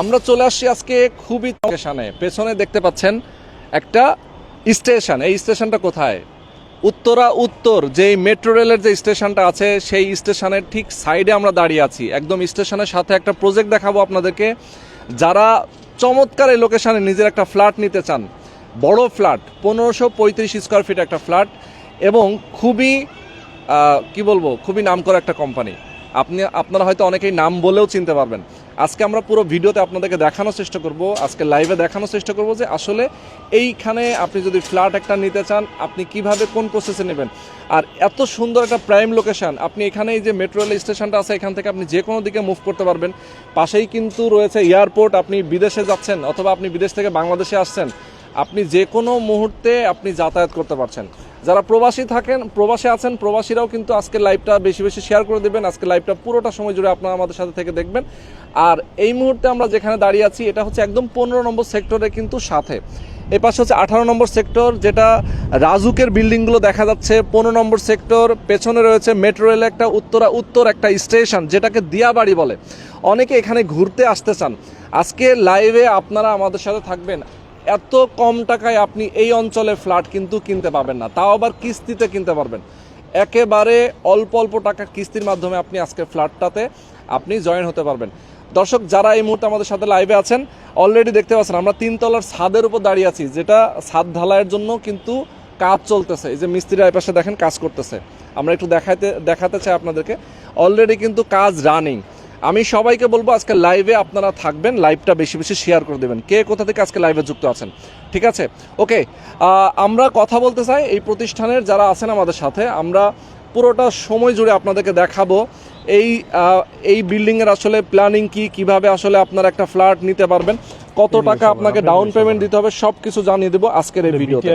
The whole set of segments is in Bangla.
আমরা চলে আসছি আজকে খুবই স্টেশনে পেছনে দেখতে পাচ্ছেন একটা স্টেশন। এই স্টেশনটা কোথায়? উত্তরা উত্তর, যেই মেট্রো রেলের যে স্টেশনটা আছে, সেই স্টেশনের ঠিক সাইডে আমরা দাঁড়িয়ে আছি। একদম স্টেশনের সাথে একটা প্রজেক্ট দেখাবো আপনাদেরকে। যারা চমৎকার এই লোকেশানে নিজের একটা ফ্ল্যাট নিতে চান, বড় ফ্ল্যাট পনেরোশো পঁয়ত্রিশ স্কোয়ার ফিট একটা ফ্ল্যাট এবং খুবই কি বলব, খুবই নামকরা একটা কোম্পানি আপনি, আপনারা হয়তো অনেকেই নাম বলেও চিনতে পারবেন। আজকে আমরা পুরো ভিডিওতে আপনাদেরকে দেখানোর চেষ্টা করব, আজকে লাইভে দেখানোর চেষ্টা করব যে আসলে এইখানে আপনি যদি ফ্ল্যাট একটা নিতে চান, আপনি কীভাবে কোন প্রসেসে নেবেন? আর এত সুন্দর একটা প্রাইম লোকেশন আপনি এখানে এই যে মেট্রো রেল স্টেশনটা আছে, এখান থেকে আপনি যে কোনো দিকে মুভ করতে পারবেন। পাশেই কিন্তু রয়েছে এয়ারপোর্ট আপনি বিদেশে যাচ্ছেন অথবা আপনি বিদেশ থেকে বাংলাদেশে আসছেন, আপনি যে কোনো মুহূর্তে আপনি যাতায়াত করতে পারছেন। যারা প্রবাসী থাকেন, প্রবাসী আছেন, প্রবাসীরাও কিন্তু আজকে লাইভটা বেশি বেশি শেয়ার করে দেবেন। আজকে লাইভটা পুরোটা সময় জুড়ে আপনারা আমাদের সাথে থেকে দেখবেন। আর এই মুহূর্তে আমরা যেখানে দাঁড়িয়ে আছি, এটা হচ্ছে একদম পনেরো নম্বর সেক্টরে কিন্তু সাথে। এই পাশে হচ্ছে আঠারো নম্বর সেক্টর যেটা রাজুকের বিল্ডিংগুলো দেখা যাচ্ছে। পনেরো নম্বর সেক্টর পেছনে রয়েছে মেট্রো রেলের একটা, উত্তরা, উত্তর একটা স্টেশন যেটাকে দিয়াবাড়ি বলে। অনেকে এখানে ঘুরতে আসতে চান। আজকে লাইভে আপনারা আমাদের সাথে থাকবেন। এত কম টাকায় আপনি এই অঞ্চলে ফ্ল্যাট কিন্তু কিনতে পাবেন না। তাও আবার কিস্তিতে কিনতে পারবেন। একেবারে অল্প অল্প টাকার কিস্তির মাধ্যমে আপনি আজকে ফ্ল্যাটটাতে আপনি জয়েন হতে পারবেন। দর্শক, যারা এই মুহূর্তে আমাদের সাথে লাইভে আছেন অলরেডি দেখতে পাচ্ছেন, আমরা তিনতলার ছাদের উপর দাঁড়িয়ে আছি, যেটা ছাদ ঢালাইয়ের জন্য কিন্তু কাজ চলতেছে। এই যে মিস্ত্রিরা এই পাশে দেখেন, কাজ করতেছে। আমরা একটু দেখাতে দেখাতে চাই আপনাদেরকে। অলরেডি কিন্তু কাজ রানিং আমি সবাইকে বলব আজকে লাইভে আপনারা থাকবেন লাইভটা বেশি বেশি শেয়ার করে দেবেন। কে কোথা থেকে আজকে লাইভে যুক্ত আছেন? ঠিক আছে? ওকে আমরা কথা বলতে চাই এই প্রতিষ্ঠানের যারা আছেন আমাদের সাথে আমরা পুরোটা সময় জুড়ে আপনাদেরকে দেখাবো এই এই বিল্ডিংয়ের আসলে প্ল্যানিং কি কীভাবে আসলে আপনারা একটা ফ্ল্যাট নিতে পারবেন কত টাকা আপনাকে ডাউন পেমেন্ট দিতে হবে সব কিছু জানিয়ে দেবো আজকের এই ভিডিওতে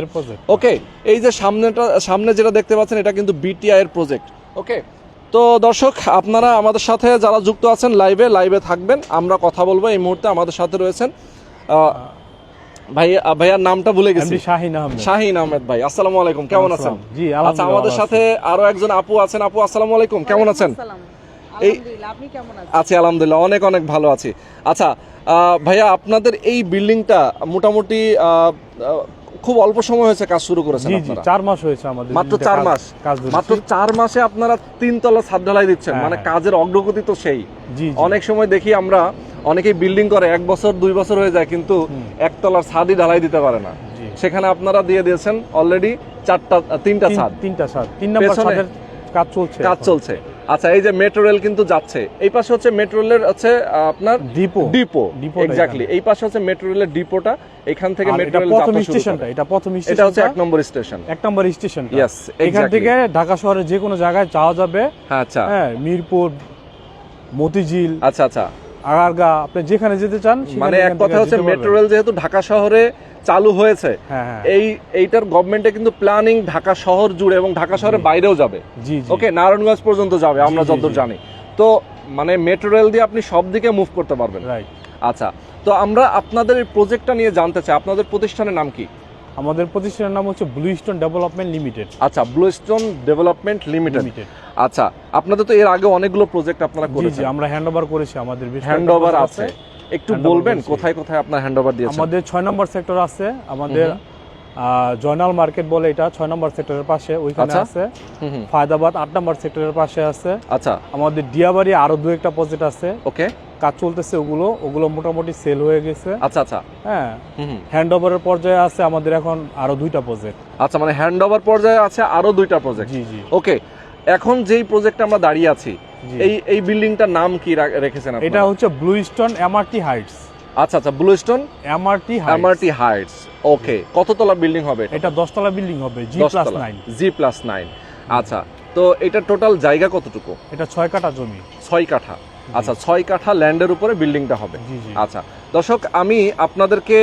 ওকে এই যে সামনেটা সামনে যেটা দেখতে পাচ্ছেন এটা কিন্তু বিটিআই এর প্রজেক্ট ওকে তো দর্শক আপনারা আমাদের সাথে যারা যুক্ত আছেন লাইভে লাইভে থাকবেন। আমরা কথা বলব এই মুহূর্তে আমাদের সাথে রয়েছেন আহ, ভাই ভাইয়ার নামটা ভুলে গেছি। শাহিন আহমেদ। শাহিন আহমেদ ভাই আসসালামু আলাইকুম কেমন আছেন? জি, আচ্ছা আমাদের সাথে আরও একজন আপু আছেন। আপু আসসালামু আলাইকুম কেমন আছেন? এই- আলহামদুলিল্লাহ, আপনি কেমন আছেন? আছি আলহামদুলিল্লাহ অনেক অনেক ভালো আছি। আচ্ছা ভাইয়া আপনাদের এই বিল্ডিংটা মোটামুটি খুব অল্প সময় হয়েছে কাজ শুরু করেছেন আপনারা। চার মাস হয়েছে আমাদের মাত্র চার মাস। কাজ মাত্র চার মাসে আপনারা তিনতলা ছাদ ঢালাই দিচ্ছেন। হ্যাঁ, মানে হ্যাঁ। কাজের অগ্রগতি তো সেই। অনেক সময় দেখি আমরা অনেকেই বিল্ডিং করে এক বছর দুই বছর হয়ে যায় কিন্তু একতলার ছাদই ঢালাই দিতে পারে না। সেখানে আপনারা দিয়ে দিয়েছেন অলরেডি চারটা তিনটা ছাদ। তিনটা ছাদ। তিন নম্বর ছাদের কাজ চলছে কাজ চলছে। আচ্ছা এই যে মেট্রো রেল কিন্তু যাচ্ছে। এই পাশে হচ্ছে মেট্রো রেলের হচ্ছে আপনার ডিপো ডিপো ডিপোটা এক্স্যাক্টলি এই পাশে হচ্ছে মেট্রো রেলের ডিপোটা এখান থেকে মেট্রো রেল প্রথম স্টেশনটা এটা প্রথম স্টেশন এটা হচ্ছে এক নম্বর স্টেশন। এক নম্বর স্টেশন Yes, এখান থেকে ঢাকা শহরের যে কোনো জায়গায় যাওয়া যাবে। হ্যাঁ আচ্ছা। হ্যাঁ মিরপুর মতিঝিল আচ্ছা আচ্ছা। আগারগা আপনি যেখানে যেতে চান মানে এক কথা হচ্ছে মেট্রো রেল যেহেতু ঢাকা শহরে চালু হয়েছে হ্যাঁ হ্যাঁ। এই এইটার গভর্নমেন্টে কিন্তু প্ল্যানিং ঢাকা শহর জুড়ে এবং ঢাকা শহরের বাইরেও যাবে। ওকে নারায়ণগঞ্জ পর্যন্ত যাবে আমরা যতদূর জানি। তো মানে মেট্রো রেল দিয়ে আপনি সব দিকে মুভ করতে পারবেন। রাইট আচ্ছা তো আমরা আপনাদের এই প্রজেক্টটা নিয়ে জানতে চাই। আপনাদের প্রতিষ্ঠানের নাম কি? আমাদের প্রতিষ্ঠানের নাম হচ্ছে ব্লু স্টোন ডেভেলপমেন্ট লিমিটেড আচ্ছা ব্লু স্টোন ডেভেলপমেন্ট লিমিটেড আচ্ছা আপনাদের তো এর আগে অনেকগুলো প্রজেক্ট আপনারা করেছেন। আমরা হ্যান্ড ওভার করেছি আমাদের বেশ হ্যান্ড ওভার আছে। একটু বলবেন কোথায় কোথায় আপনার হ্যান্ড ওভার দিয়েছেন? আমাদের ছয় নম্বর সেক্টর আছে আমাদের জয়নাল মার্কেট বলে এটা ছয় নম্বর সেক্টরের পাশে ওইখানে আচ্ছা। আছে। ফায়দাবাদ আট নম্বর সেক্টরের পাশে আছে। আচ্ছা। আমাদের ডিয়াবাড়ি আরও দু একটা প্রজেক্ট আছে। ওকে। কাজ চলতেছে ওগুলো ওগুলো মোটামুটি সেল হয়ে গেছে। আচ্ছা আচ্ছা। হ্যাঁ। হ্যান্ড ওভারের পর্যায়ে আছে আমাদের এখন আরও দুইটা প্রজেক্ট আচ্ছা মানে হ্যান্ড ওভার পর্যায়ে আছে আরও দুইটা প্রজেক্ট জি জি। ওকে এখন যেই প্রজেক্টে আমরা দাঁড়িয়ে আছি এই এই বিল্ডিংটার নাম কি রেখেছেন এটা হচ্ছে ব্লু স্টোন এমআরটি হাইটস আচ্ছা আচ্ছা Blue Stone MRT Heights MRT Heights okay কততলা building হবে এটা? এটা দশতলা বিল্ডিং হবে জি প্লাস দশতলা নাইন জি প্লাস নাইন আচ্ছা তো এটা টোটাল জায়গা কতটুকু? এটা ছয় কাঠা জমি। ছয় কাঠা। আচ্ছা ছয় কাঠা ল্যান্ডের উপরে বিল্ডিংটা হবে। আচ্ছা দর্শক আমি আপনাদেরকে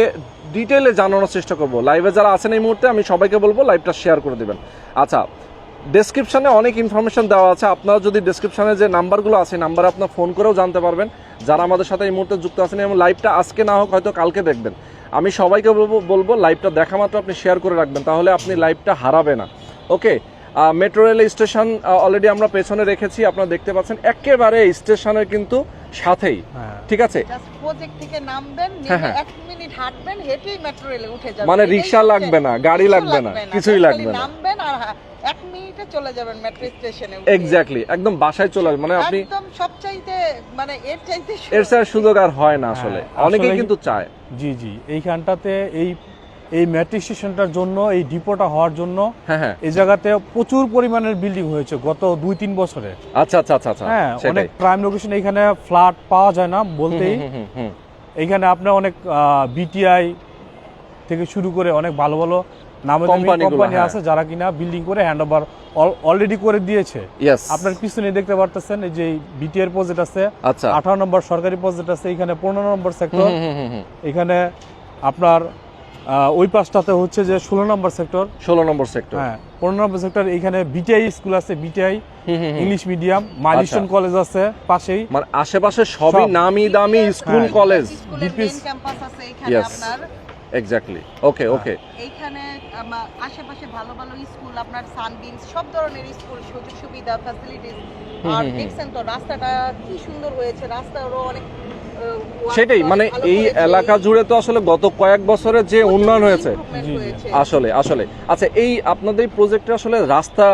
ডিটেলে জানানোর চেষ্টা করব। লাইভে যারা আছেন এই মুহূর্তে আমি সবাইকে বলব লাইভটা শেয়ার করে দিবেন। আচ্ছা ডেসক্রিপশনে অনেক ইনফরমেশন দেওয়া আছে। আপনারা যদি ডেসক্রিপশানে যে নাম্বারগুলো আছে, নাম্বারে আপনার ফোন করেও জানতে পারবেন। যারা আমাদের সাথে এই মুহূর্তে যুক্ত আছেন এবং লাইভটা আজকে না হোক, হয়তো কালকে দেখবেন। আমি সবাইকে বলব বলব লাইভটা দেখা মাত্র আপনি শেয়ার করে রাখবেন, তাহলে আপনি লাইভটা হারাবে না। Okay metro rail station already আমরা পেছনে রেখেছি, আপনারা দেখতে পাচ্ছেন। একেবারে স্টেশনের কিন্তু সাথেই। হ্যাঁ। ঠিক আছে? জাস্ট প্রজেক্ট থেকে নামবেন হ্যাঁ, হ্যাঁ। এক মিনিট হাঁটবেন হেঁটেই মেট্রো রেলে উঠে যাবেন। মানে রিক্সা লাগবে না, গাড়ি লাগবে না, কিছুই লাগবে না। নামবেন আর এক মিনিটে চলে যাবেন মেট্রো স্টেশনে এক্স্যাক্টলি একদম বাসায় চলে আসবে মানে আপনি একদম সবচাইতে মানে এর চাইতে এর সুযোগ আর হয় না আসলে। অনেকেই কিন্তু চায়। জি জি। এইখানটাতে এই এই মেট্রিক স্টেশনটার জন্য এই ডিপোটা হওয়ার জন্য হ্যাঁ হ্যাঁ। এই জায়গাতে প্রচুর পরিমাণের বিল্ডিং হয়েছে গত দুই তিন বছরে। আচ্ছা আচ্ছা আচ্ছা আচ্ছা। হ্যাঁ অনেক প্রাইম লোকেশন এখানে ফ্ল্যাট পাওয়া যায় না বলতেই। এখানে আপনার অনেক বিটিআই থেকে শুরু করে অনেক ভালো ভালো নামে কোম্পানি হ্যাঁ। আছে যারা কিনা বিল্ডিং করে হ্যান্ড ওভার অলরেডি করে দিয়েছে। আপনার পিছনে দেখতে পারতেছেন এই যে বিটিআর প্রজেক্ট আছে। আচ্ছা। আঠারো নম্বর সরকারি প্রজেক্ট আছে এখানে পনেরো নম্বর সেক্টর। এখানে আপনার ওই পাশটাতে হচ্ছে যে ষোলো নম্বর সেক্টর। ষোলো নম্বর সেক্টর। হ্যাঁ পনেরো নম্বর সেক্টর এখানে বিটিআই স্কুল আছে BTI English medium Milestone. College আছে পাশেই। মানে আশেপাশে সবই নামি দামি স্কুল। কলেজ ক্যাম্পাস আছে এখানে আপনার। এক্স্যাক্টলি ওকে ওকে এইখানে আশেপাশে ভালো ভালো স্কুল আপনার সানবিনস সব ধরনের স্কুল সুযোগ সুবিধা ফ্যাসিলিটিস আর। দেখছেন তো রাস্তাটা কি সুন্দর হয়েছে রাস্তারও অনেক সেটাই মানে এই এলাকা জুড়ে তো আসলে গত কয়েক বছরে যে উন্নয়ন হয়েছে। আসলে আসলে। আচ্ছা এই আপনাদের প্রজেক্টে আসলে রাস্তা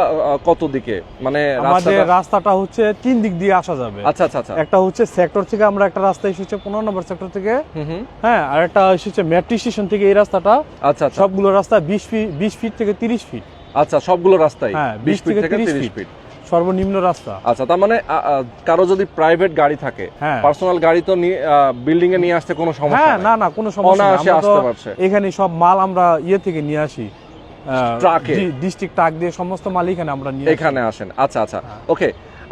কত দিকে? মানে আমাদের রাস্তাটা হচ্ছে তিন দিক দিয়ে আসা যাবে। আচ্ছা আচ্ছা আচ্ছা। একটা হচ্ছে সেক্টর থেকে আমরা একটা রাস্তা এসেছে পনেরো নম্বর সেক্টর থেকে। হ্যাঁ আর একটা এসেছে মেট্রো স্টেশন থেকে এই রাস্তাটা। আচ্ছা আচ্ছা। সবগুলো রাস্তা বিশ ফিট বিশ ফিট থেকে তিরিশ ফিট আচ্ছা সবগুলো রাস্তাই। হ্যাঁ, বিশ ফিট থেকে থেকে 30 তিরিশ ফিট। সর্বনিম্ন রাস্তা আচ্ছা তার মানে কারও যদি প্রাইভেট গাড়ি থাকে হ্যাঁ। পার্সোনাল গাড়ি তো বিল্ডিং এ নিয়ে আসতে কোনো সমস্যা হ্যাঁ না না কোনো সমস্যা তো আসতে পারছে। এখানে সব মাল আমরা ইয়ে থেকে নিয়ে আসি ট্রাকে। ডিস্ট্রিক্ট ট্রাক দিয়ে সমস্ত মাল এখানে আমরা নিয়ে এখানে আসেন আচ্ছা আচ্ছা হ্যাঁ। ওকে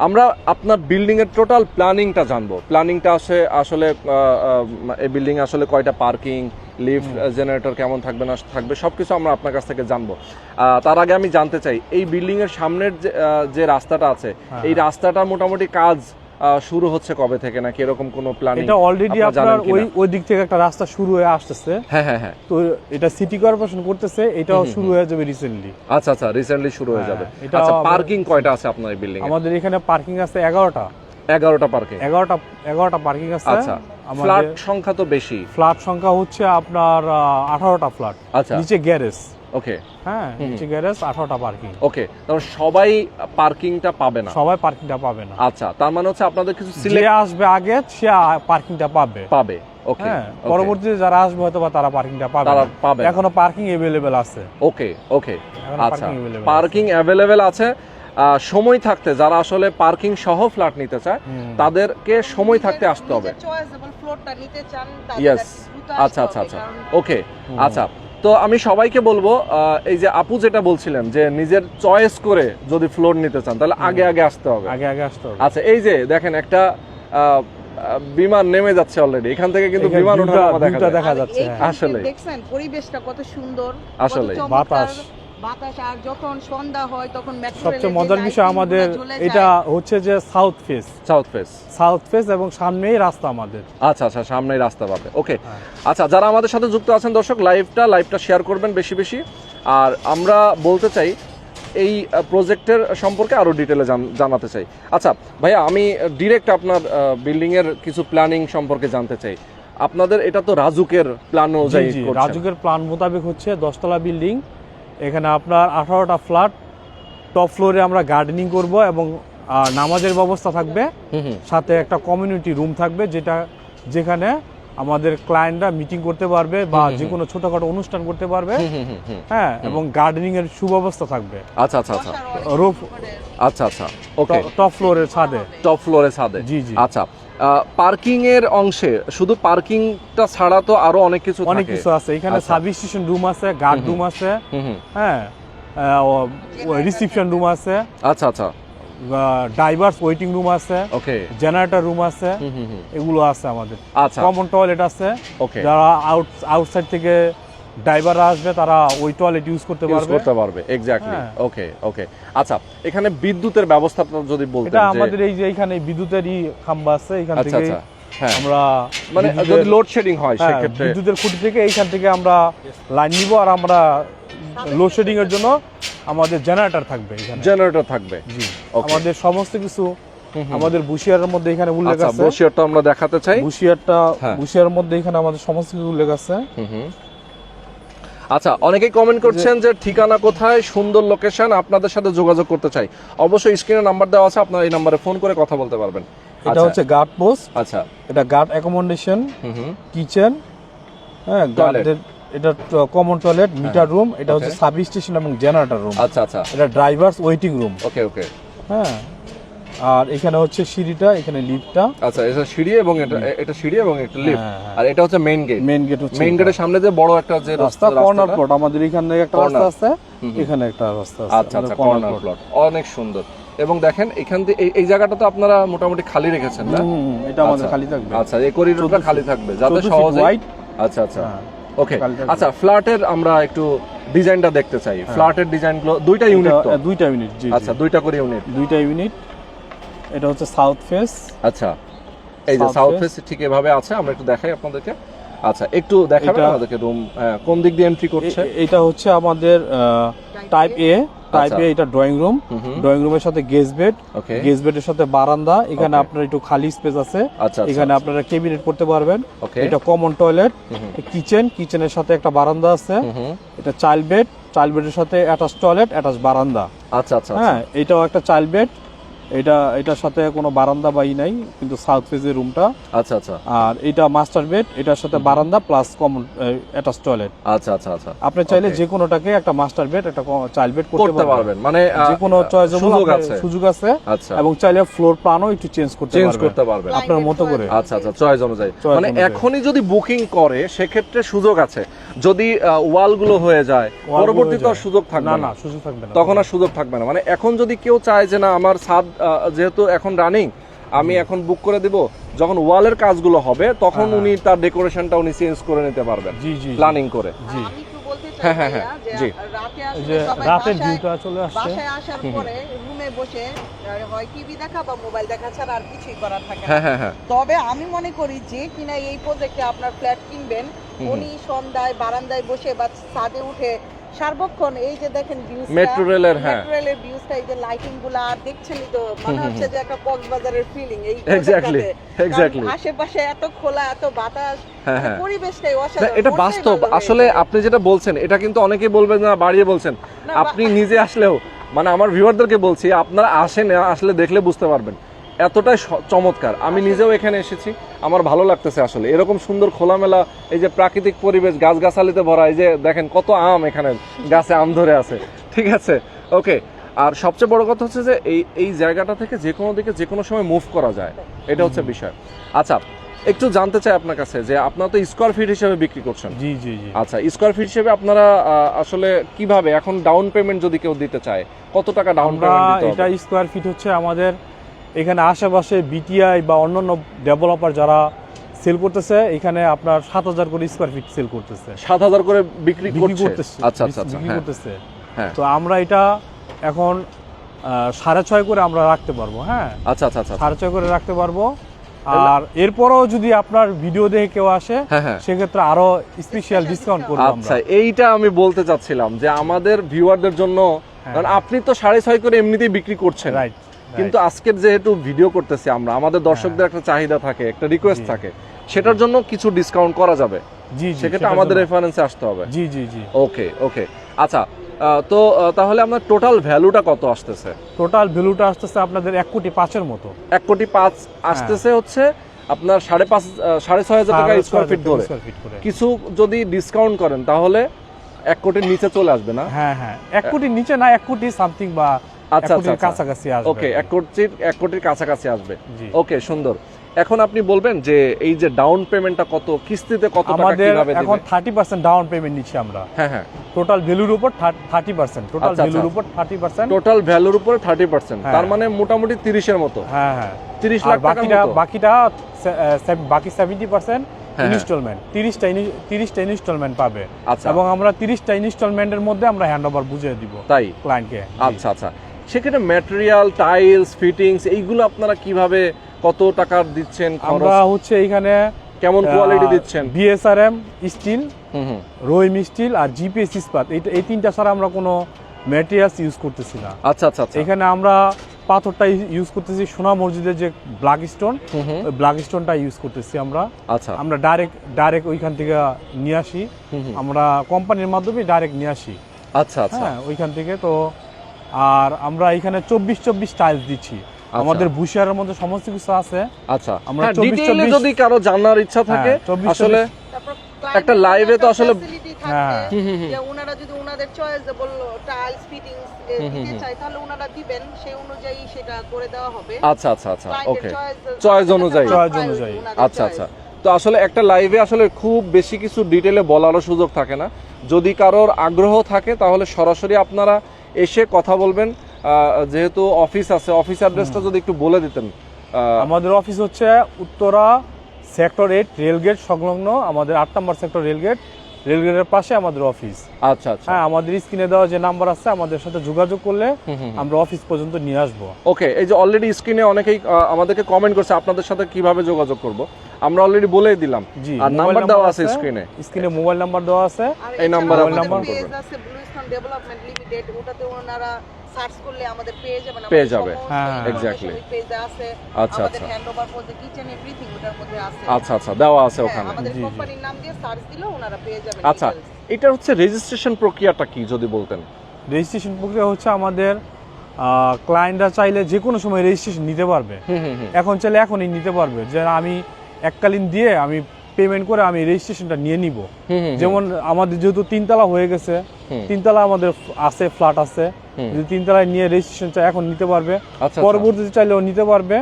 আমরা আপনার বিল্ডিংয়ের টোটাল প্ল্যানিংটা জানব। প্ল্যানিংটা আসে আসলে এই বিল্ডিং আসলে কয়টা পার্কিং লিফট জেনারেটর কেমন থাকবে না থাকবে সব কিছু আমরা আপনার কাছ থেকে জানব। তার আগে আমি জানতে চাই এই বিল্ডিংয়ের সামনের যে, যে রাস্তাটা আছে হ্যাঁ। এই রাস্তাটা মোটামুটি কাজ শুরু হচ্ছে কবে থেকে? নাকি এরকম কোনো প্ল্যান এটা অলরেডি আপনার ওই ওই দিক থেকে একটা রাস্তা শুরু হয়ে আসতেছে। হ্যাঁ হ্যাঁ হ্যাঁ। তো এটা সিটি কর্পোরেশন করতেছে এটাও শুরু হয়ে যাবে রিসেন্টলি আচ্ছা আচ্ছা রিসেন্টলি শুরু হয়ে হ্যাঁ, যাবে। আচ্ছা পার্কিং কয়টা আছে আপনার এই বিল্ডিং এ? আমাদের এখানে পার্কিং আছে এগারোটা। এগারোটা পার্কিং এগারোটা এগারোটা পার্কিং আছে। আচ্ছা ফ্ল্যাট সংখ্যা তো বেশি। ফ্ল্যাট সংখ্যা হচ্ছে আপনার আঠারোটা ফ্ল্যাট আচ্ছা। নিচে গ্যারেজ ওকে হ্যাঁ নিচে গ্যারেজ আঠারোটা পার্কিং ওকে তাহলে সবাই পার্কিংটা পাবে না? সবাই পার্কিংটা পাবে না। আচ্ছা তার মানে হচ্ছে আপনাদের কিছু সিলেক্ট আসবে আগে সে পার্কিংটা পাবে। পাবে ওকে হ্যাঁ পরবর্তীতে যারা আসবে হয়তো বা তারা পার্কিংটা পাবে তারা পাবে এখনও পার্কিং এভেলেবেল আছে। ওকে ওকে আচ্ছা পার্কিং অ্যাভেলেবেল আছে। আহ, সময় থাকতে যারা আসলে পার্কিং সহ ফ্ল্যাট নিতে চায় তাদেরকে সময় থাকতে আসতে হবে। আচ্ছা আচ্ছা আচ্ছা। ওকে আচ্ছা তো আমি সবাইকে বলব এই যে আপু যেটা বলছিলেন যে নিজের চয়েস করে যদি ফ্লোর নিতে চান তাহলে আগে আগে আসতে হবে আগে আগে আসতে হবে আচ্ছা এই যে দেখেন একটা বিমান নেমে যাচ্ছে অলরেডি এখান থেকে কিন্তু বিমান ওঠার দেখা যাচ্ছে, আসলে হ্যাঁ। দেখছেন পরিবেশটা কত সুন্দর আসলে। বাতাস। বাতাস আর যখন সন্ধ্যা হয় তখন সবচেয়ে মজার বিষয় আমাদের এটা হচ্ছে যে south face south face south face এবং সামনেই রাস্তা আমাদের। আচ্ছা আচ্ছা সামনেই রাস্তা পাবে। ওকে হ্যাঁ। আচ্ছা যারা আমাদের সাথে যুক্ত আছেন দর্শক লাইভটা লাইভটা শেয়ার করবেন বেশি বেশি। আর আমরা বলতে চাই এই প্রজেক্টের সম্পর্কে আরও ডিটেলে জানাতে চাই। আচ্ছা ভাইয়া আমি ডিরেক্ট আপনার বিল্ডিং এর কিছু প্ল্যানিং সম্পর্কে জানতে চাই। আপনাদের এটা তো রাজুকের প্ল্যান অনুযায়ী রাজুকের প্ল্যান মোতাবেক হচ্ছে দশতলা বিল্ডিং এখানে আপনার আঠারোটা ফ্ল্যাট টপ ফ্লোরে আমরা গার্ডেনিং করব এবং নামাজের ব্যবস্থা থাকবে। সাথে একটা কমিউনিটি রুম থাকবে যেটা যেখানে আমাদের ক্লায়েন্টরা মিটিং করতে পারবে বা যে কোনো ছোটখাটো অনুষ্ঠান করতে পারবে। হ্যাঁ এবং গার্ডেনিং এর সুব্যবস্থা থাকবে। আচ্ছা আচ্ছা আচ্ছা। আচ্ছা আচ্ছা। ওকে টপ ফ্লোরের ছাদে। টপ ফ্লোরে ছাদে। জি, জি। আচ্ছা। পার্কিং এর অংশে শুধু পার্কিংটা ছাড়া তো আরও অনেক কিছু অনেক কিছু আছে। এখানে। সার্ভিস স্টেশন রুম আছে গার্ড রুম আছে হ্যাঁ রিসিপশন রুম আছে। আচ্ছা আচ্ছা। ডাইভার্স ওয়েটিং রুম আছে ওকে। জেনারেটর রুম আছে এগুলো আছে আমাদের। আচ্ছা। কমন টয়লেট আছে ওকে। যারা আউট আউটসাইড থেকে ড্রাইভাররা আসবে তারা ওই টয়লেট ইউজ করতে পারবে। করতে পারবে এক্স্যাক্টলি। ওকে ওকে আচ্ছা এখানে বিদ্যুতের ব্যবস্থাটা যদি বলতেন এটা আমাদের এই যে এখানে বিদ্যুতেরই খাম্বা আছে এখান আচ্ছা থেকে আচ্ছা হ্যাঁ। আমরা মানে যদি লোডশেডিং হয় হ্যাঁ, সেক্ষেত্রে বিদ্যুতের খুঁটি থেকে এইখান থেকে আমরা লাইন নিব আর আমরা লোডশেডিং এর জন্য আমাদের জেনারেটর থাকবে এখানে। জেনারেটর থাকবে। জি আমাদের সমস্ত কিছু। আমাদের বুশিয়ারের মধ্যে এখানে উল্লেখ আচ্ছা আছে। ব্রোশিয়ারটা আমরা দেখাতে চাই। বুশিয়ারটা হ্যাঁ। বুশিয়ারের মধ্যে এখানে আমাদের সমস্ত কিছু উল্লেখ আছে। হুম। আচ্ছা অনেকেই কমেন্ট করছেন যে ঠিকানা কোথায় সুন্দর লোকেশন আপনাদের সাথে যোগাযোগ করতে চাই। অবশ্যই স্ক্রিনে নাম্বার দেওয়া আছে আপনারা এই নাম্বারে ফোন করে কথা বলতে পারবেন। এটা আচ্ছা, হচ্ছে গার্ড পোস্ট আচ্ছা। এটা গার্ড অ্যাকোমোডেশন কিচেন হ্যাঁ গার্ডের এটা কমন টয়লেট মিটার রুম এটা হচ্ছে. সাব স্টেশন এবং জেনারেটর রুম আচ্ছা আচ্ছা। এটা drivers waiting room okay okay হ্যাঁ। আর এখানে হচ্ছে সিঁড়িটা এখানে লিফটটা। আচ্ছা এটা সিঁড়ি এবং এটা এটা সিঁড়ি এবং একটা লিফট। হ্যাঁ, হ্যাঁ। আর এটা হচ্ছে মেইন গেট মেইন গেট হচ্ছে মেইন গেটের সামনে যে বড় একটা যে রাস্তা কর্নার প্লট আমাদের এখানে একটা রাস্তা আছে। এখানে একটা রাস্তা আছে। আচ্ছা আচ্ছা কর্নার প্লট অনেক সুন্দর। এবং দেখেন এখান থেকে এই- জায়গাটা তো আপনারা মোটামুটি খালি রেখেছেন না? এটা আমাদের আচ্ছা। খালি থাকবে। আচ্ছা এই করিডোরটা খালি থাকবে যাতে 14 feet সহজে আচ্ছা আচ্ছা। হ্যাঁ, ওকে আচ্ছা ফ্ল্যাটের আমরা একটু ডিজাইনটা দেখতে চাই। ফ্ল্যাটের ডিজাইনগুলো দুইটা ইউনিট তো? দুইটা ইউনিট জি আচ্ছা দুইটা করে ইউনিট দুইটা ইউনিট এটা হচ্ছে সাউথ ফেস আচ্ছা এই যে সাউথ ফেস ঠিক এভাবে আছে? আমরা একটু দেখাই আপনাদেরকে। আচ্ছা একটু দেখাবেন আমাদেরকে রুম কোন দিক দিয়ে এন্ট্রি করছে? এটা হচ্ছে আমাদের টাইপ এ টাইপ আচ্ছা। এ এটা ড্রয়িং রুম ড্রয়িং রুমের সাথে গেস্ট বেড ওকে গেস্ট বেডের সাথে বারান্দা। এখানে আপনার একটু খালি স্পেস আছে। আচ্ছা এখানে আপনারা কেবিনেট করতে পারবেন। এটা কমন টয়লেট। কিচেন কিচেনের সাথে একটা বারান্দা আছে। এটা চাইল্ড বেড চাইল্ড বেডের সাথে অ্যাটাচ টয়লেট অ্যাটাচ বারান্দা। আচ্ছা আচ্ছা আচ্ছা। হ্যাঁ এটাও একটা চাইল্ড বেড এটা এটার সাথে কোনো বারান্দা বাই নাই কিন্তু সাউথ ফেজের রুমটা। আচ্ছা আচ্ছা। আর এটা মাস্টার বেড এটার সাথে বারান্দা প্লাস কমন অ্যাটাচ টয়লেট। আচ্ছা আচ্ছা আচ্ছা। আপনি চাইলে যে কোনোটাকে একটা মাস্টার বেড একটা চাইল্ড বেড করতে পারবেন। মানে যে কোনো চয়েস সুযোগ আছে। সুযোগ আছে। আচ্ছা। এবং চাইলে ফ্লোর প্ল্যানও একটু চেঞ্জ করতে চেঞ্জ করতে পারবেন। আপনার মতো করে। আচ্ছা আচ্ছা চয়েস অনুযায়ী। মানে। এখনই যদি বুকিং করে সেক্ষেত্রে সুযোগ আছে। যদি ওয়ালগুলো হয়ে যায় পরবর্তীতে আর সুযোগ থাকবে না না। না সুযোগ থাকবে না। তখন আর সুযোগ থাকবে না। মানে এখন যদি কেউ চায় যে না আমার ছাদ যেহেতু এখন রানিং আমি এখন বুক করে দিব। যখন ওয়ালের কাজগুলো হবে তখন হ্যাঁ, উনি তার ডেকোরেশনটা উনি চেঞ্জ করে নিতে পারবেন। জি জি। প্ল্যানিং করে। জি। হ্যাঁ, হ্যাঁ, জি। যে রাতের ভিউটা চলে আসছে। বাসায় আসার পরে রুমে বসে হয় টিভি দেখা বা মোবাইল দেখা ছাড়া আর কিছুই করার থাকে হ্যাঁ হ্যাঁ হ্যাঁ। তবে আমি মনে করি যে কিনা এই প্রজেক্টে আপনার ফ্ল্যাট কিনবেন উনি সন্ধ্যায় বারান্দায় বসে বা ছাদে উঠে সার্বক্ষণ এই যে দেখেন ভিউজটা মেট্রো রেলের হ্যাঁ মেট্রো রেলের ভিউজটা এই যে লাইটিংগুলা দেখছেনই তো মনে হচ্ছে যে একটা কক্সবাজারের ফিলিং এই। কারণ exactly. আশেপাশে এত খোলা এত বাতাস হ্যাঁ, হ্যাঁ। পরিবেশটাই অসাধারণ এটা বাস্তব আসলে আপনি যেটা বলছেন এটা কিন্তু অনেকেই বলবেন না বাড়িয়ে বলছেন আপনি নিজে আসলেও মানে আমার ভিউয়ারদেরকে বলছি আপনারা আসেন আসলে দেখলে বুঝতে পারবেন এতটাই চমৎকার। আমি নিজেও এখানে এসেছি। আমার ভালো লাগতেছে আসলে। এরকম সুন্দর খোলামেলা এই যে প্রাকৃতিক পরিবেশ গাছগাছালিতে ভরা এই যে দেখেন কত আম এখানে গাছে আম ধরে আছে। ঠিক আছে? ওকে। আর সবচেয়ে বড় কথা হচ্ছে যে এই এই জায়গাটা থেকে যে কোনো দিকে যে কোনো সময় মুভ করা যায়। এটা হচ্ছে বিষয়। আচ্ছা একটু জানতে চাই আপনার কাছে যে আপনারা তো স্কোয়ার ফিট হিসেবে বিক্রি করছেন। জি জি জি। আচ্ছা স্কোয়ার ফিট হিসেবে আপনারা আসলে কীভাবে এখন ডাউন পেমেন্ট যদি কেউ দিতে চায় কত টাকা ডাউন পেমেন্ট দিতে এটা স্কোয়ার ফিট হচ্ছে আমাদের এখানে আশেপাশে বিটিআই বা অন্যান্য ডেভেলপার যারা সেল করতেছে এখানে আপনার সাত হাজার করে স্কোয়ার ফিট সেল করতেছে। সাত হাজার করে বিক্রি করতেছে আচ্ছা আচ্ছা আচ্ছা বিক্রি হ্যাঁ। করতেছে। হ্যাঁ। তো আমরা এটা এখন সাড়ে ছয় করে আমরা রাখতে পারব হ্যাঁ? আচ্ছা আচ্ছা আচ্ছা সাড়ে ছয় করে রাখতে পারব। আর এরপরও যদি আপনার ভিডিও দেখে কেউ আসে হ্যাঁ সেক্ষেত্রে আরও স্পেশাল ডিসকাউন্ট করব আচ্ছা এইটা আমি বলতে চাচ্ছিলাম যে আমাদের ভিউয়ারদের জন্য। কারণ আপনি তো সাড়ে ছয় করে এমনিতেই বিক্রি করছেন। রাইট কিন্তু আজকের যেহেতু ভিডিও করতেছি আমরা আমাদের দর্শকদের একটা চাহিদা থাকে একটা রিকোয়েস্ট হ্যাঁ। থাকে সেটার জন্য কিছু ডিসকাউন্ট করা যাবে। জি জি সেক্ষেত্রে আমাদের রেফারেন্সে আসতে হবে। জি জি জি। ওকে ওকে আচ্ছা তো তাহলে আপনার টোটাল ভ্যালুটা কত আসতেছে? টোটাল ভ্যালুটা আসতেছে আপনাদের এক কোটি পাঁচের মতো। এক কোটি পাঁচ আসতেছে হচ্ছে আপনার সাড়ে পাঁচ সাড়ে ছয় হাজার টাকা স্কোয়ার ফিট ধরে। করে। কিছু যদি ডিসকাউন্ট করেন তাহলে এক কোটির নিচে চলে আসবে না? হ্যাঁ হ্যাঁ। এক কোটির নিচে না এক কোটি সামথিং বা আচ্ছা, আচ্ছা। কাছাকাছি আসবে ওকে এক কোটির এক কোটির কাছাকাছি আসবে। ওকে সুন্দর। এখন আপনি বলবেন যে এই যে ডাউন পেমেন্টটা কত কিস্তিতে কত আমাদের এখন থার্টি পার্সেন্ট ডাউন পেমেন্ট নিচ্ছি আমরা। হ্যাঁ হ্যাঁ। টোটাল ভ্যালুর উপর থার্টি পার্সেন্ট টোটাল আচ্ছা, ভ্যালুর আচ্ছা। উপর থার্টি পার্সেন্ট টোটাল ভ্যালুর উপরে থার্টি পার্সেন্ট হ্যাঁ। তার মানে মোটামুটি তিরিশের মতো। হ্যাঁ হ্যাঁ। তিরিশ আর লাখ বাকিটা বাকিটা সে- আহ, সে- বাকি সেভেন্টি পার্সেন্ট। ইনস্টলমেন্ট তিরিশটা তিরিশটা ইনস্টলমেন্ট পাবে। আচ্ছা। এবং আমরা তিরিশটা ইনস্টলমেন্টের মধ্যে আমরা হ্যান্ড ওভার বুঝিয়ে দিব তাই? ক্লায়েন্টকে আচ্ছা আচ্ছা। সেখানে ম্যাটেরিয়াল টাইলস ফিটিংস এইগুলো আপনারা কীভাবে কত টাকার দিচ্ছেন আমরা হচ্ছে এখানে কেমন কোয়ালিটি দিচ্ছেন? বিএসআরএম স্টিল হুম হুম। রহিম স্টিল আর জিপিএস ইস্পাত। এই এই তিনটা ছাড়া আমরা কোনো ম্যাটেরিয়ালস ইউজ করতেছি না। আচ্ছা আচ্ছা আচ্ছা। এখানে আমরা পাথরটা ইউজ করতেছি সোনা মসজিদের যে ব্ল্যাক স্টোন ব্ল্যাক স্টোনটা ইউজ করতেছি আমরা। আচ্ছা। আমরা ডাইরেক্ট ডাইরেক্ট ওইখান থেকে নিয়ে আসি। আমরা কোম্পানির মাধ্যমে ডাইরেক্ট নিয়ে আসি। আচ্ছা আচ্ছা। হ্যাঁ ওইখান থেকে তো আর আমরা এখানে চব্বিশ চব্বিশ টাইলস দিচ্ছি। আমাদের বুশিয়ারের মধ্যে সমস্ত কিছু আছে। আচ্ছা। আমরা হ্যাঁ 24 ডিটেইলে যদি কারও জানার ইচ্ছা থাকে হ্যাঁ, 24 আসলে একটা client-এর তো আসলে- হ্যাঁ। হুম, হুম, হুম। যে ওনারা যদি ওনাদের চয়েসেবল টাইলস ফিটিংস হুম, হুম, দিতে হুম। তাহলে ওনারা দিবেন। সেই অনুযায়ী সেটা করে দেওয়া হবে। আচ্ছা আচ্ছা আচ্ছা ওকে অনুযায়ী। অনুযায়ী। আচ্ছা আচ্ছা। তো আসলে একটা লাইভে আসলে খুব বেশি কিছু ডিটেলে বলারও সুযোগ থাকে না। যদি কারোর আগ্রহ থাকে তাহলে সরাসরি আপনারা এসে কথা বলবেন যেহেতু অফিস আছে অফিস অ্যাড্রেসটা যদি একটু বলে দিতেন আমাদের অফিস হচ্ছে উত্তরা সেক্টর এইট রেলগেট সংলগ্ন আমাদের আট নম্বর সেক্টর রেলগেট রেলগেটের পাশে আমাদের অফিস আচ্ছা আচ্ছা। হ্যাঁ আমাদের স্ক্রিনে দেওয়া যে নাম্বার আছে আমাদের সাথে যোগাযোগ করলে। আমরা অফিস পর্যন্ত নিয়ে আসব। ওকে এই যে অলরেডি স্ক্রিনে অনেকেই আমাদেরকে কমেন্ট করছে আপনাদের সাথে কীভাবে যোগাযোগ করব? আমরা অলরেডি বলেই দিলাম। জি আর নাম্বার দেওয়া আছে স্ক্রিনে স্ক্রিনে মোবাইল নাম্বার দেওয়া আছে। এই নাম্বার নাম্বারে নাম্বার ডেভেলপমেন্ট লিমিটেড ওটাতে ওনারা সার্চ করলে আমাদের পেয়ে যাবেন পেয়ে যাবে। হ্যাঁ, exactly. পেজে আছে। আচ্ছা, আচ্ছা। Hand over project kitchen everything ওটার মধ্যে আছে। আচ্ছা আচ্ছা দেওয়া আছে হ্যাঁ, ওখানে। আমাদের জি, জি। কোম্পানির নাম দিয়ে সার্চ দিলেও ওনারা পেয়ে যাবেন আচ্ছা এটা হচ্ছে রেজিস্ট্রেশন প্রক্রিয়াটা কি যদি বলতেন? রেজিস্ট্রেশন প্রক্রিয়া হচ্ছে আমাদের ক্লায়েন্টরা চাইলে যে কোনো সময় রেজিস্ট্রেশন নিতে পারবে। হুম হুম হুম। এখন চাইলে এখনই নিতে পারবে। যে আমি এককালীন দিয়ে আমি পেমেন্ট করে আমি রেজিস্ট্রেশনটা নিয়ে নিব। যেমন আমাদের যেহেতু তিনতলা হয়ে গেছে তিনতলা আমাদের আছে ফ্ল্যাট আছে। যদি তিনতলায় নিয়ে রেজিস্ট্রেশন চাই এখন নিতে পারবে আচ্ছা পরবর্তীতে চাইলেও নিতে পারবে।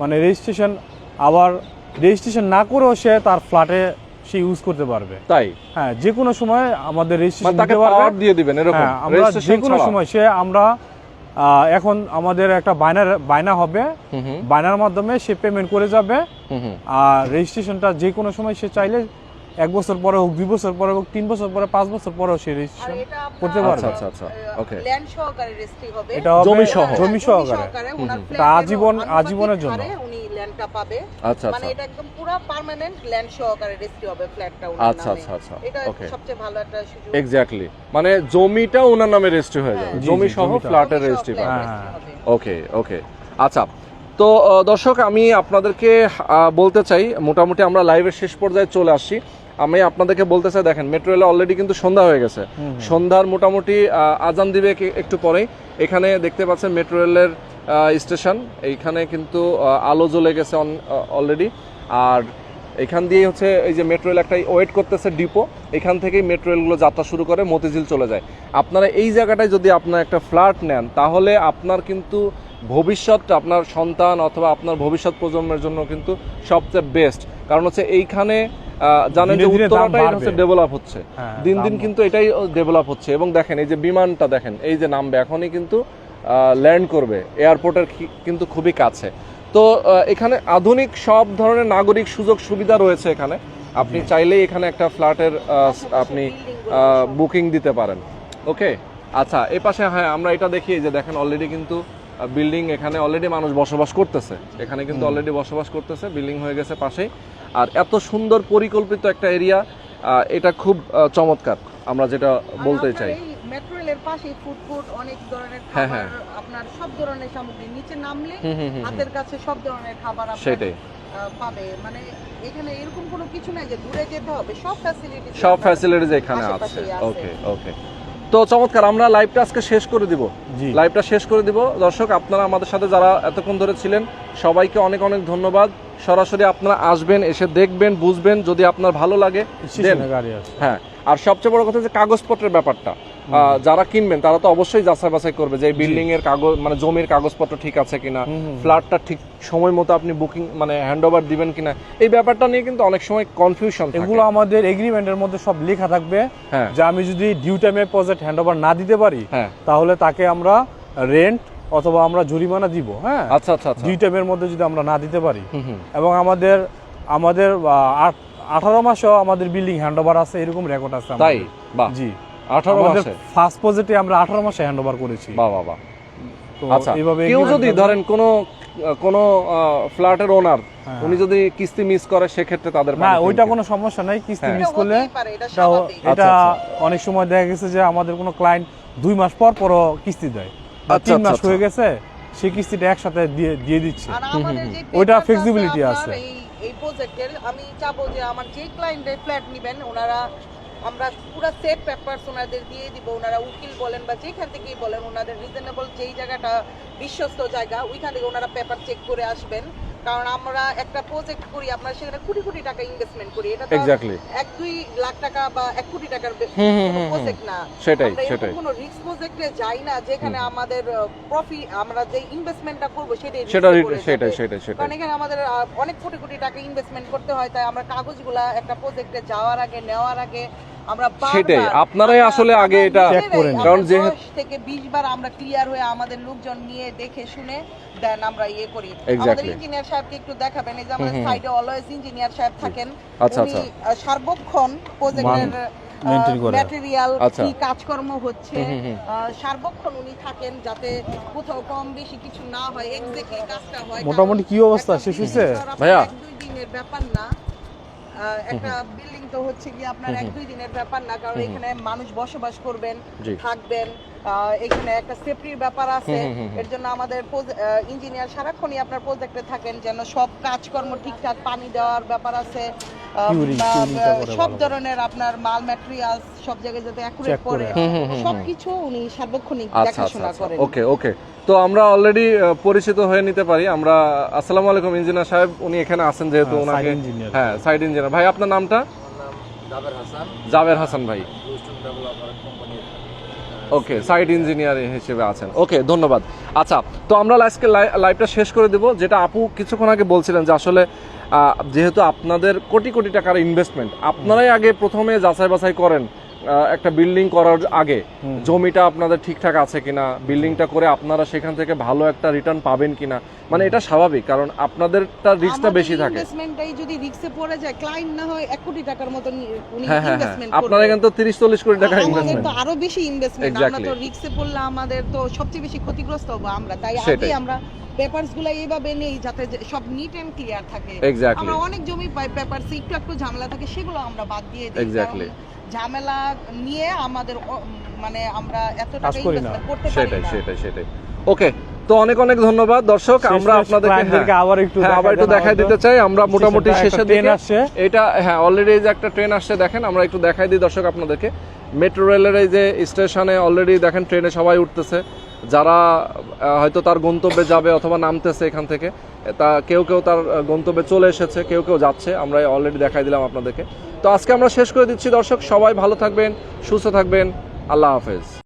মানে রেজিস্ট্রেশন আবার রেজিস্ট্রেশন না করেও সে তার ফ্ল্যাটে সে ইউজ করতে পারবে। তাই? হ্যাঁ যে কোনো সময় আমাদের মানে রেজিস্ট্রেশন পারবে। দিয়ে দিবেন এরকম? হ্যাঁ আমরা যে কোনো সময় সে আমরা এখন আমাদের একটা বায়নার বায়না হবে। বায়নার মাধ্যমে সে পেমেন্ট করে যাবে। আর রেজিস্ট্রেশনটা যে কোনো সময় সে চাইলে এক বছর পরে হোক দুই বছর পরে হোক তিন বছর পরে পাঁচ বছর পরেও সে রেজিস্ট্রেশন করতে পারবে। আচ্ছা, আচ্ছা, আচ্ছা। Okay. ল্যান্ড সহকারে রেজিস্ট্রি হবে এটা জমি সহ। জমি সহকারে আজীবন- আজীবনের জন্য। উনি ল্যান্ডটা পাবে আচ্ছা মানে আচ্ছা এটা একদম পুরো পার্মানেন্ট ল্যান্ড সহকারে রেজিস্ট্রি হবে ফ্ল্যাটটা ওনার আচ্ছা, নামে। আচ্ছা, আচ্ছা। এটা সবচেয়ে ভালো একটা সুযোগ এক্স্যাক্টলি মানে জমিটা ওনার নামে রেজিস্ট্রি হয়ে যাবে হ্যাঁ। জমি সহ ফ্ল্যাটের রেজিস্ট্রি পাবে হ্যাঁ। হবে। ওকে ওকে আচ্ছা তো দর্শক আমি আপনাদেরকে বলতে চাই মোটামুটি আমরা লাইভের শেষ পর্যায়ে চলে আসছি আমি আপনাদেরকে বলতে চাই দেখেন মেট্রো রেলে অলরেডি কিন্তু সন্ধ্যা হয়ে গেছে। সন্ধ্যার মোটামুটি আজান দিবে একটু পরেই। এখানে দেখতে পাচ্ছেন মেট্রো রেলের স্টেশন এইখানে কিন্তু আলো জ্বলে গেছে অলরেডি আর এখান দিয়ে হচ্ছে এই যে মেট্রো রেল একটা ওয়েট করতেছে ডিপো এখান থেকেই মেট্রো রেলগুলো যাত্রা শুরু করে মতিঝিল চলে যায়। আপনারা এই জায়গাটায় যদি আপনার একটা ফ্ল্যাট নেন তাহলে আপনার কিন্তু ভবিষ্যৎটা আপনার সন্তান অথবা আপনার ভবিষ্যৎ প্রজন্মের জন্য কিন্তু সবচেয়ে বেস্ট কারণ হচ্ছে এইখানে জানেন যে উত্তরাটাই হচ্ছে ডেভেলপ হচ্ছে। হ্যাঁ, দিন দিন কিন্তু এটাই ডেভেলপ হচ্ছে। এবং দেখেন এই যে বিমানটা দেখেন এই যে নামবে এখনই কিন্তু ল্যান্ড করবে। এয়ারপোর্টের কিন্তু খুবই কাছে। তো এখানে আধুনিক সব ধরনের নাগরিক সুযোগ সুবিধা রয়েছে এখানে। আপনি চাইলেই এখানে একটা ফ্ল্যাটের আপনি বুকিং দিতে পারেন। ওকে আচ্ছা এ পাশে হ্যাঁ আমরা এটা দেখি এই যে দেখেন অলরেডি কিন্তু বিল্ডিং এখানে অলরেডি মানুষ বসবাস করতেছে। এখানে কিন্তু অলরেডি বসবাস করতেছে বিল্ডিং হয়ে গেছে পাশেই। আর এত সুন্দর পরিকল্পিত একটা এরিয়া এটা খুব চমৎকার আমরা যেটা বলতে চাই। মেট্রো রেলের পাশে ফুড ফুড অনেক ধরনের হ্যাঁ, খাবার হ্যাঁ। আপনার সব ধরনের সামগ্রী নিচে নামলে। হাতের কাছে সব ধরনের খাবার সেটাই। পাবে। মানে এখানে এরকম কোনো কিছু নাই যে দূরে যেতে হবে সব ফ্যাসিলিটি সব ফ্যাসিলিটিজ এখানে আছে। ওকে ওকে তো চমৎকার আমরা লাইভটা আজকে শেষ করে দিব। জি। লাইভটা শেষ করে দিব। দর্শক আপনারা আমাদের সাথে যারা এতক্ষণ ধরে ছিলেন সবাইকে অনেক অনেক ধন্যবাদ। সরাসরি আপনারা আসবেন এসে দেখবেন বুঝবেন যদি আপনার ভালো লাগে হ্যাঁ আর সবচেয়ে বড় কথা যে কাগজপত্রের ব্যাপারটা। যারা কিনবেন তারা তো অবশ্যই যাচাই বাছাই করবে যে বিল্ডিং এর কাগজ মানে জমির কাগজপত্র ঠিক আছে কিনা। ফ্ল্যাটটা ঠিক সময় মতো আপনি বুকিং মানে হ্যান্ড ওভার দিবেন কিনা এই ব্যাপারটা নিয়ে কিন্তু অনেক সময় কনফিউশন এগুলো আমাদের এগ্রিমেন্টের মধ্যে সব লেখা থাকবে হ্যাঁ। যে আমি যদি ডিউ টাইমে প্রজেক্ট হ্যান্ড ওভার না দিতে পারি হ্যাঁ। তাহলে তাকে আমরা রেন্ট অথবা আমরা জরিমানা দিব হ্যাঁ? আচ্ছা আচ্ছা আচ্ছা। ডিউ টাইমের মধ্যে যদি আমরা না দিতে পারি। এবং আমাদের আমাদের আঠারো মাসেও আমাদের বিল্ডিং হ্যান্ড ওভার আছে এরকম রেকর্ড আছে। তাই? জি। আঠারো আমাদের মাসে ফার্স্ট প্রজেক্টে আমরা আঠারো মাসে হ্যান্ড ওভার করেছি বাহ বাহ বাহ তো আচ্ছা এইভাবে কেউ যদি। ধরেন কোনো কোনো ফ্ল্যাটের ওনার হ্যাঁ। উনি যদি কিস্তি মিস করে সেক্ষেত্রে তাদের না ওইটা কোনো সমস্যা নাই কিস্তি হ্যাঁ। মিস করলে এটা এটা আচ্ছা, অনেক সময় দেখা গেছে যে আমাদের কোনো ক্লায়েন্ট দুই মাস পর পরও কিস্তি দেয় আচ্ছা, তিন আচ্ছা, মাস আচ্ছা। হয়ে গেছে সেই কিস্তিটা একসাথে দিয়ে দিয়ে দিচ্ছে ওইটা আপনার আছে। এই এই প্রজেক্টের আমি চাবো যে আমার যে ক্লায়েন্টের ফ্ল্যাট নেবেন ওনারা আমরা পুরো সেট পেপারস ওনাদের দিয়ে দিব। ওনারা উকিল বলেন বা যেখান থেকেই বলেন, ওনাদের রিজনেবল যেই জায়গাটা বিশ্বস্ত জায়গা, ওইখান থেকে ওনারা পেপার চেক করে আসবেন। কারণ আমরা একটা প্রজেক্ট করি আমরা সেখানে কোটি কোটি টাকা ইনভেস্টমেন্ট করি। এটা এক্স্যাক্টলি এক দুই লাখ টাকা বা এক কোটি টাকার। প্রজেক্ট না। সেটাই সেটাই। কোনো রিস্ক প্রজেক্টে যাই না যেখানে আমাদের প্রফিট আমরা যে ইনভেস্টমেন্টটা করব সেটাই সেটা সেটাই সেটাই সেটাই। কারণ এখানে আমাদের অনেক কোটি কোটি টাকা ইনভেস্টমেন্ট করতে হয় তাই আমরা কাগজগুলা একটা প্রজেক্টে যাওয়ার আগে নেওয়ার আগে সেটাই, আপনারাই আসলে আগে এটা কারণ 10 থেকে 20 বার আমরা ক্লিয়ার হয়ে আমাদের লোকজন নিয়ে দেখে শুনে দেন আমরা ইয়ে করি আমাদের ইঞ্জিনিয়ার সাহেবকে একটু দেখাবেন এই যে আমাদের। সাইডে অলওয়েজ ইঞ্জিনিয়ার সাহেব থাকেন আচ্ছা, আচ্ছা। সার্বক্ষণ প্রজেক্টের ম্যাটেরিয়াল আচ্ছা। কি কাজকর্ম হচ্ছে সার্বক্ষণ উনি থাকেন যাতে কোথাও কম বেশি কিছু না হয় এক্স্যাক্টলি কাজটা হয় মোটামুটি কি অবস্থা? শেষ হয়েছে? ভাইয়া? দুই দিনের ব্যাপার না একটা বিল্ডিং তো হচ্ছে কি আপনার এক দুই দিনের ব্যাপার না কারণ এখানে মানুষ বসবাস করবেন থাকবেন। এখানে একটা সেফটির ব্যাপার আছে। এর জন্য আমাদের ইঞ্জিনিয়ার সারাক্ষণই আপনার প্রজেক্টে থাকেন যেন সব কাজকর্ম ঠিকঠাক পানি দেওয়ার ব্যাপার আছে সব ধরনের আপনার মাল ম্যাটেরিয়ালস সব জায়গায় যাতে অ্যাকুরেট করে। সবকিছু উনি সার্বক্ষণিক আচ্ছা আচ্ছা দেখাশোনা আচ্ছা। করেন। ওকে ওকে তো আমরা অলরেডি পরিচিত হয়ে নিতে পারি। আমরা আসসালামু আলাইকুম ইঞ্জিনিয়ার সাহেব। উনি এখানে আছেন যেহেতু হ্যাঁ, ওনাকে হ্যাঁ সাইড ইঞ্জিনিয়ার ভাই আপনার নামটা? জাবের হাসান। জাবের হাসান ভাই। ওকে সাইড ইঞ্জিনিয়ার হিসেবে আছেন। ওকে ধন্যবাদ। আচ্ছা তো আমরা আজকে লাইভটা শেষ করে দেব, যেটা আপু কিছুক্ষণ আগে বলছিলেন যে আসলে যেহেতু আপনাদের কোটি কোটি টাকার ইনভেস্টমেন্ট আপনারাই আগে প্রথমে যাচাই বাছাই করেন একটা বিল্ডিং করার আগে জমিটা আপনাদের ঠিকঠাক আছে কিনা বিল্ডিংটা করে আপনারা সেখান থেকে ভালো একটা রিটার্ন পাবেন কিনা মানে এটা স্বাভাবিক কারণ আপনাদেরটা রিস্কটা বেশি থাকে। ইনভেস্টমেন্টটাই যদি রিস্কে পড়ে যায় ক্লায়েন্ট না হয় এক কোটি টাকার মতো উনি হ্যাঁ হ্যাঁ হ্যাঁ। ইনভেস্টমেন্ট আপনারা কিন্তু তিরিশ চল্লিশ কোটি টাকা আমাদের ইনভেস্টমেন্ট তো আরও বেশি ইনভেস্টমেন্ট আমরা. তো রিস্কে পড়লে আমাদের তো সবচেয়ে বেশি ক্ষতিগ্রস্ত হব আমরা। তাই। আগে আমরা পেপারসগুলো এইভাবে নেই যাতে সব নিট এন্ড ক্লিয়ার থাকে। আমরা অনেক জমি পাই পেপারস একটু একটু ঝামেলা থাকে সেগুলো আমরা বাদ দিয়ে দিই. ঝামেলা নিয়ে আমাদের মানে আমরা এত টাকা ইনভেস্ট করতে পারি সেটাই না। সেটাই সেটাই। ওকে তো অনেক অনেক ধন্যবাদ। দর্শক আমরা আপনাদেরকে আবার একটু হ্যাঁ, আবার একটু দেখাই দিতে চাই। আমরা মোটামুটি শেষের ট্রেন দিকে আসছে। এটা হ্যাঁ অলরেডি যে একটা ট্রেন আসছে দেখেন আমরা একটু দেখাই দিই দর্শক আপনাদেরকে। মেট্রো রেলের এই যে স্টেশনে অলরেডি দেখেন ট্রেনে সবাই উঠতেছে। যারা হয়তো তার গন্তব্যে যাবে অথবা নামতেছে এখান থেকে তা কেউ কেউ তার গন্তব্যে চলে এসেছে, কেউ কেউ যাচ্ছে আমরা অলরেডি দেখাই দিলাম আপনাদেরকে। তো আজকে আমরা শেষ করে দিচ্ছি, দর্শক, সবাই ভালো থাকবেন, সুস্থ থাকবেন, আল্লাহ হাফেজ।